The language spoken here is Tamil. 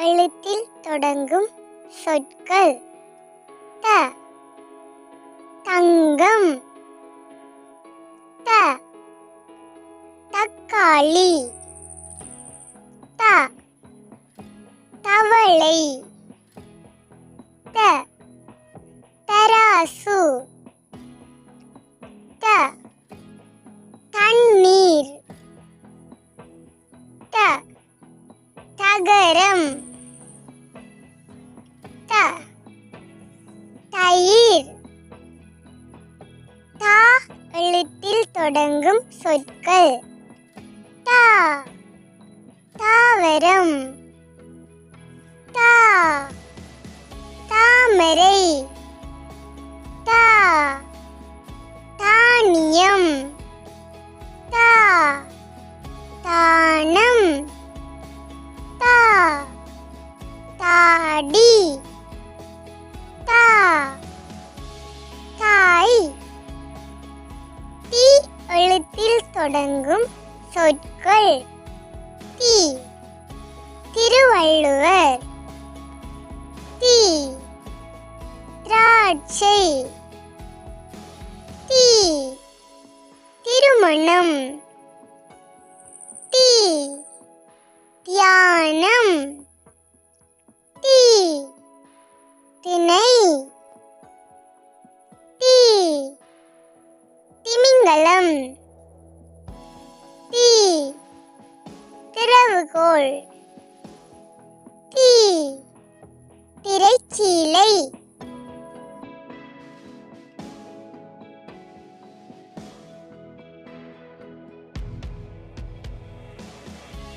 எழுத்தில் தொடங்கும் சொற்கள். த. தங்கம். த. தக்காளி. த. தவளை. த. தராசு. த. தண்ணீர். த. தகரம். த தயிர். தா எழுத்தில் தொடங்கும் சொற்கள். தா. தாவரம். தா. தாமரை. தா. தானியம். தி எழுத்தில் தொடங்கும் சொற்கள். தி. திருவள்ளுவர். தி. திராட்சை. தி. திருமணம். திமிங்கலம் தீ திறவுகோள். தீ திரைச்சீலை.